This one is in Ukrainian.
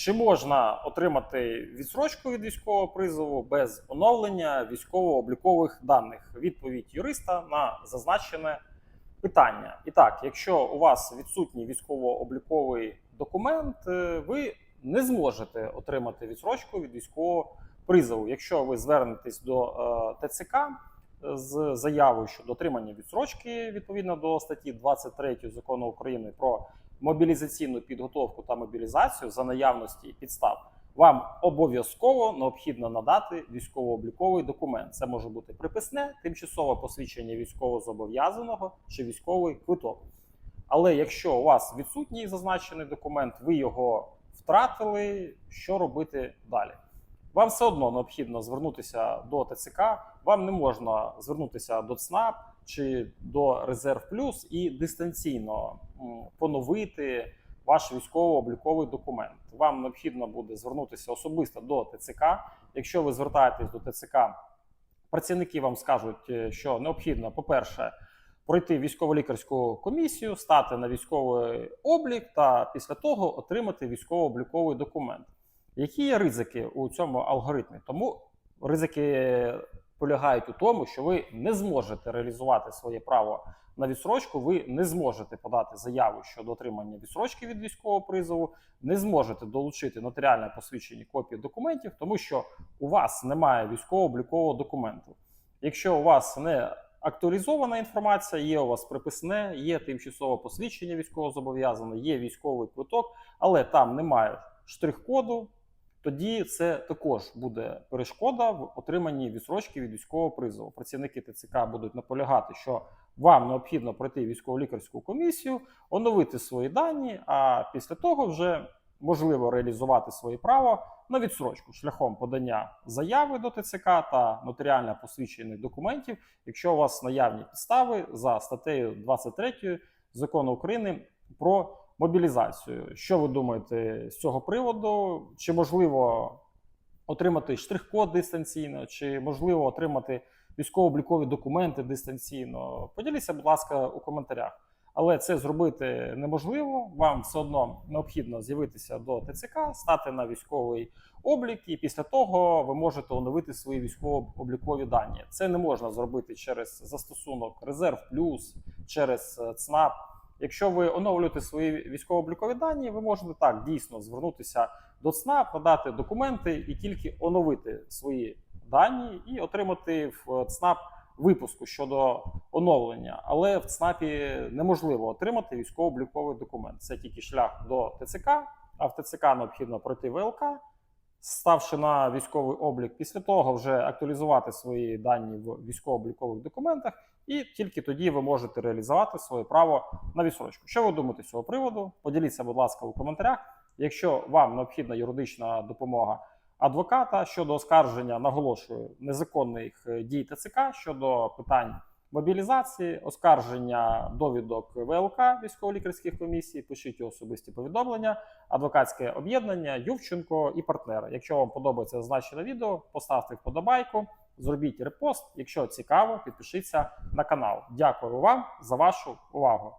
Чи можна отримати відсрочку від військового призову без оновлення військово-облікових даних? Відповідь юриста на зазначене питання. І так, якщо у вас відсутній військово-обліковий документ, е, ви не зможете отримати відсрочку від військового призову. Якщо ви звернетесь до е, ТЦК з заявою щодо отримання відсрочки відповідно до статті 23 закону України про мобілізаційну підготовку та мобілізацію за наявності підстав, вам обов'язково необхідно надати військово-обліковий документ. Це може бути приписне, тимчасове посвідчення військовозобов'язаного чи військовий квиток. Але якщо у вас відсутній зазначений документ, ви його втратили, що робити далі? Вам все одно необхідно звернутися до ТЦК, вам не можна звернутися до ЦНАП чи до Резерв Плюс і дистанційно поновити ваш військово-обліковий документ. Вам необхідно буде звернутися особисто до ТЦК. Якщо ви звертаєтесь до ТЦК, працівники вам скажуть, е, що необхідно, по-перше, пройти військово-лікарську комісію, стати на військовий облік та після того отримати військово-обліковий документ. Які є ризики у цьому алгоритмі? Тому ризики полягають у тому, що ви не зможете реалізувати своє право на відсрочку, ви не зможете подати заяву щодо отримання відсрочки від військового призову, не зможете долучити нотаріальне посвідчення копії документів, тому що у вас немає військово-облікового документу. Якщо у вас не актуалізована інформація, є у вас приписне, є тимчасове посвідчення військовозобов'язане, є військовий квиток, але там немає штрих-коду, тоді це також буде перешкода в отриманні відсрочки від військового призову. Працівники ТЦК будуть наполягати, що вам необхідно пройти військово-лікарську комісію, оновити свої дані, а після того вже можливо реалізувати своє право на відсрочку шляхом подання заяви до ТЦК та нотаріально посвідчених документів, якщо у вас наявні підстави за статтею 23 закону України про мобілізацію. Що ви думаєте з цього приводу? Чи можливо отримати штрих-код дистанційно, чи можливо отримати військово-облікові документи дистанційно? Поділіться, будь ласка, у коментарях. Але це зробити неможливо. Вам все одно необхідно з'явитися до ТЦК, стати на військовий облік, і після того ви можете оновити свої військово-облікові дані. Це не можна зробити через застосунок Резерв Плюс, через е, ЦНАП. Якщо ви оновлюєте свої військово-облікові дані, ви можете так дійсно звернутися до ЦНАП, подати документи і тільки оновити свої дані і отримати в ЦНАП випуску щодо оновлення. Але в ЦНАПі неможливо отримати військово-обліковий документ. Це тільки шлях до ТЦК, а в ТЦК необхідно пройти ВЛК, ставши на військовий облік, після того вже актуалізувати свої дані в військово-облікових документах, і тільки тоді ви можете реалізувати своє право на відсрочку. Що ви думаєте з цього приводу? Поділіться, будь ласка, у коментарях. Якщо вам необхідна юридична допомога адвоката щодо оскарження, наголошую, незаконних е, дій ТЦК щодо питань мобілізації, оскарження довідок ВЛК військово-лікарських комісій, пишіть особисті повідомлення, адвокатське об'єднання, Ювченко і партнери. Якщо вам подобається зазначене відео, поставте вподобайку, зробіть репост. Якщо цікаво, підпишіться на канал. Дякую вам за вашу увагу.